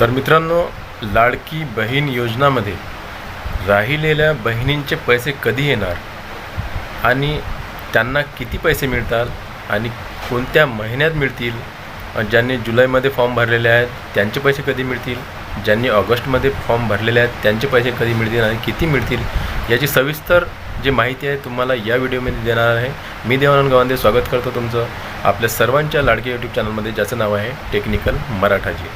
तर मित्रांनो लाडकी बहीण योजनामध्ये राहिलेल्या बहिणींचे पैसे कधी येणार? आणि त्यांना किती पैसे मिळतात? आणि कोणत्या महिन्यात मिळतील? ज्यांनी जुलैमध्ये फॉर्म भरलेले आहेत त्यांचे पैसे कधी मिळतील? ज्यांनी ऑगस्टमध्ये फॉर्म भरलेले आहेत त्यांचे पैसे कधी मिळतील आणि किती मिळतील? याची सविस्तर जी माहिती आहे तुम्हाला या व्हिडिओमध्ये देणार आहे. मी देवानंद गवांदे स्वागत करतो तुमचं. आपल्या सर्वांच्या लाडके यूट्यूब चॅनलमध्ये ज्याचं नाव आहे टेक्निकल मराठाजी.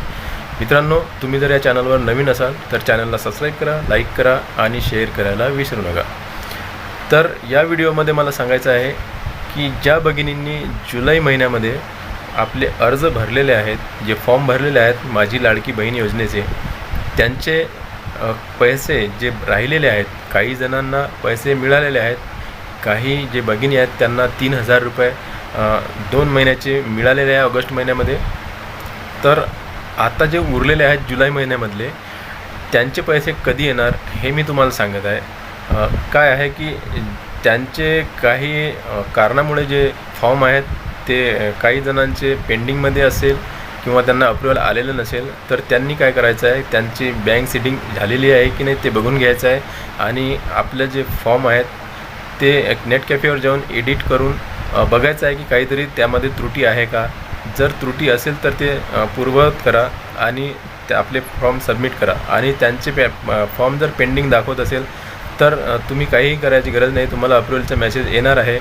मित्रांनो तुम्ही जर या चॅनलवर नवीन असाल तर चॅनलला सबस्क्राईब करा लाईक करा आणि शेअर करायला विसरू नका. तर या व्हिडिओमध्ये मला सांगायचं आहे की ज्या भगिनींनी जुलै महिन्यामध्ये आपले अर्ज भरलेले आहेत जे फॉर्म भरलेले आहेत माझी लाडकी बहीण योजनेचे त्यांचे पैसे जे राहिलेले आहेत काही जणांना पैसे मिळालेले आहेत काही जे भगिनी आहेत त्यांना तीन हजार रुपये दोन महिन्याचे मिळालेले आहे ऑगस्ट महिन्यामध्ये. तर आता जे उरलेले आहेत जुलै महिन्यामधले त्यांचे पैसे कधी येणार हे मी तुम्हाला सांगत आहे. काय आहे की त्यांचे काही कारणामुळे जे फॉर्म आहेत ते काही जणांचे पेंडिंगमध्ये असेल किंवा त्यांना अप्रुव्हल आलेलं नसेल तर त्यांनी काय करायचं आहे त्यांची बँक सिटिंग झालेली आहे की नाही ते बघून घ्यायचं आहे आणि आपले जे फॉर्म आहेत ते नेट कॅफेवर जाऊन एडिट करून बघायचं आहे की काहीतरी त्यामध्ये त्रुटी आहे का. जर त्रुटी असेल तर ते पूर्ववत करा आणि ते आपले फॉर्म सबमिट करा. आणि त्यांचे पे फॉर्म जर पेंडिंग दाखवत असेल तर तुम्ही काहीही करायची गरज नाही. तुम्हाला अप्रुव्हलचा मेसेज येणार आहे.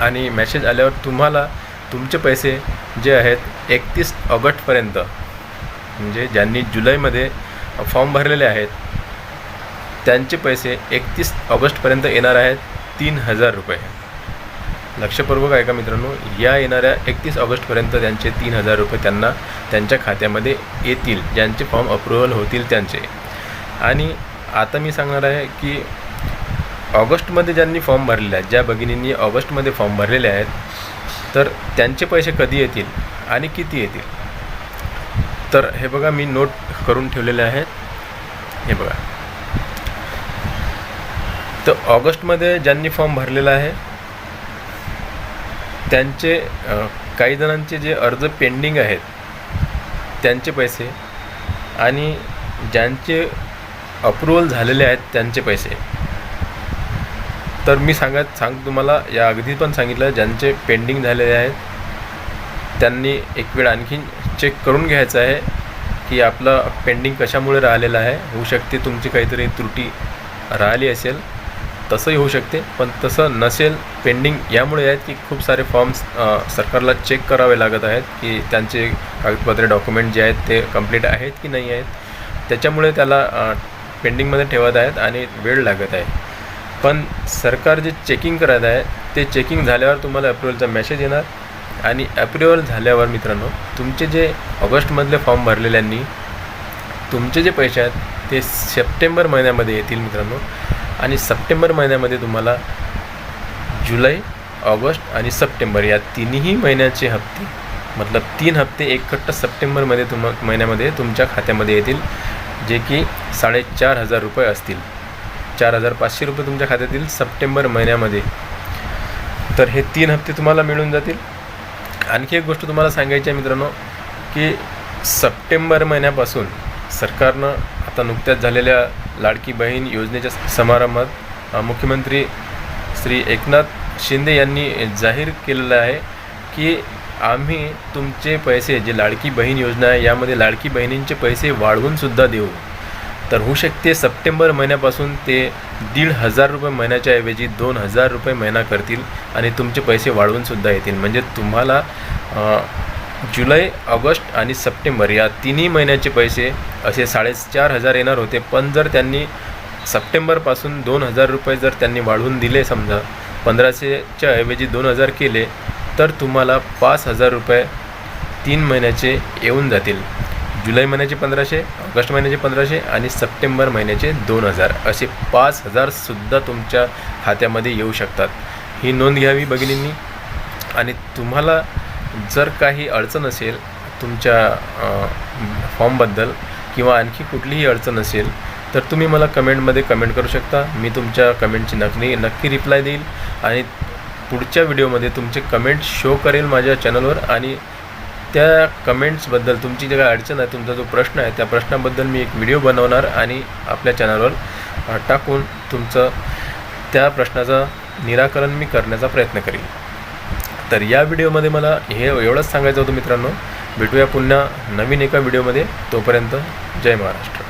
आणि मेसेज आल्यावर तुम्हाला तुमचे पैसे जे आहेत एकतीस ऑगस्टपर्यंत म्हणजे ज्यांनी जुलैमध्ये फॉर्म भरलेले आहेत त्यांचे पैसे एकतीस ऑगस्टपर्यंत येणार आहेत तीन हजार रुपये. लक्षपूर्वक ऐका मित्रांनो या येणाऱ्या एकतीस ऑगस्टपर्यंत त्यांचे तीन हजार रुपये त्यांना त्यांच्या खात्यामध्ये येतील ज्यांचे फॉर्म अप्रुव्हल होतील त्यांचे. आणि आता मी सांगणार आहे की ऑगस्टमध्ये ज्यांनी फॉर्म भरलेले आहेत ज्या भगिनींनी ऑगस्टमध्ये फॉर्म भरलेले आहेत तर त्यांचे पैसे कधी येतील आणि किती येतील? तर हे बघा मी नोट करून ठेवलेले आहेत. हे बघा. तर ऑगस्टमध्ये ज्यांनी फॉर्म भरलेला आहे त्यांचे काही जणांचे जे अर्ज पेंडिंग आहेत त्यांचे पैसे आणि ज्यांचे अप्रूवल झालेले आहेत त्यांचे पैसे. तर मी सांगत सांग तुम्हाला या अगदी पण सांगितलं ज्यांचे पेंडिंग झालेले आहेत त्यांनी एक वेळ आणखीन चेक करून घ्यायचं आहे की आपलं पेंडिंग कशामुळे राहिलेलं आहे. होऊ शकते तुमची काहीतरी त्रुटी राहिली असेल तसंही होऊ शकते पण तसं नसेल पेंडिंग. यामुळे आहेत की खूप सारे फॉर्म्स सरकारला चेक करावे लागत आहेत की त्यांचे कागदपत्रे डॉक्युमेंट जे आहेत ते कंप्लीट आहेत की नाही आहेत. त्याच्यामुळे त्याला पेंडिंगमध्ये ठेवत आहेत आणि वेळ लागत आहे. पण सरकार जे चेकिंग करत आहे ते चेकिंग झाल्यावर तुम्हाला अप्रुव्हलचा मेसेज येणार. आणि अप्रुव्हल झाल्यावर मित्रांनो तुमचे जे ऑगस्टमधले फॉर्म भरलेल्यांनी तुमचे जे पैसे आहेत ते सप्टेंबर महिन्यामध्ये येतील मित्रांनो. आणि सप्टेंबर महिन्यामध्ये तुम्हाला जुलै ऑगस्ट आणि सप्टेंबर या तिन्ही महिन्याचे हप्ते मतलब तीन हप्ते एकखट्ट सप्टेंबरमध्ये तुम महिन्यामध्ये तुमच्या खात्यामध्ये येतील जे की साडेचार हजार रुपये असतील. चार हजार पाचशे रुपये तुमच्या खात्यात येतील सप्टेंबर महिन्यामध्ये. तर हे तीन हप्ते तुम्हाला मिळून जातील. आणखी एक गोष्ट तुम्हाला सांगायची आहे मित्रांनो की सप्टेंबर महिन्यापासून सरकारनं आता नुकत्याच झालेल्या लाडकी बहीण योजनेच्या समारंभात मुख्यमंत्री श्री एकनाथ शिंदे यांनी जाहीर केलेलं आहे की आम्ही तुमचे पैसे जे लाडकी बहीण योजना आहे यामध्ये लाडकी बहिणींचे पैसे वाढवूनसुद्धा देऊ. तर होऊ शकते सप्टेंबर महिन्यापासून ते दीड हजार रुपये महिन्याच्या ऐवजी दोन हजार रुपये महिना करतील आणि तुमचे पैसे वाढवूनसुद्धा येतील. म्हणजे तुम्हाला जुलै ऑगस्ट आणि सप्टेंबर या तिन्ही महिन्याचे पैसे असे साडेचार हजार येणार होते. पण जर त्यांनी सप्टेंबरपासून दोन हजार रुपये जर त्यांनी वाढवून दिले समजा पंधराशेच्या ऐवजी दोन हजार केले तर तुम्हाला पाच हजार रुपये तीन महिन्याचे येऊन जातील. जुलै महिन्याचे पंधराशे ऑगस्ट महिन्याचे पंधराशे आणि सप्टेंबर महिन्याचे दोन हजार. असे पाच हजारसुद्धा तुमच्या खात्यामध्ये येऊ शकतात. ही नोंद घ्यावी भगिनींनी. आणि तुम्हाला जर काही अडचण असेल तुमच्या फॉर्मबद्दल किंवा आणखी कुठलीही अडचण असेल तर तुम्ही मला कमेंटमध्ये कमेंट करू शकता. मी तुमच्या कमेंटची नक्की नक्की रिप्लाय देईल आणि पुढच्या व्हिडिओमध्ये तुमचे कमेंट शो करेल माझ्या चॅनलवर आणि त्या कमेंट्सबद्दल तुमची जी काही अडचण आहे तुमचा जो प्रश्न आहे त्या प्रश्नाबद्दल मी एक व्हिडिओ बनवणार आणि आपल्या चॅनलवर टाकून तुमचं त्या प्रश्नाचं निराकरण मी करण्याचा प्रयत्न करेन. तर या व्हिडिओमध्ये मला हे एवढंच सांगायचं होतं मित्रांनो. भेटूया पुन्हा नवीन एका व्हिडिओमध्ये. तोपर्यंत जय महाराष्ट्र.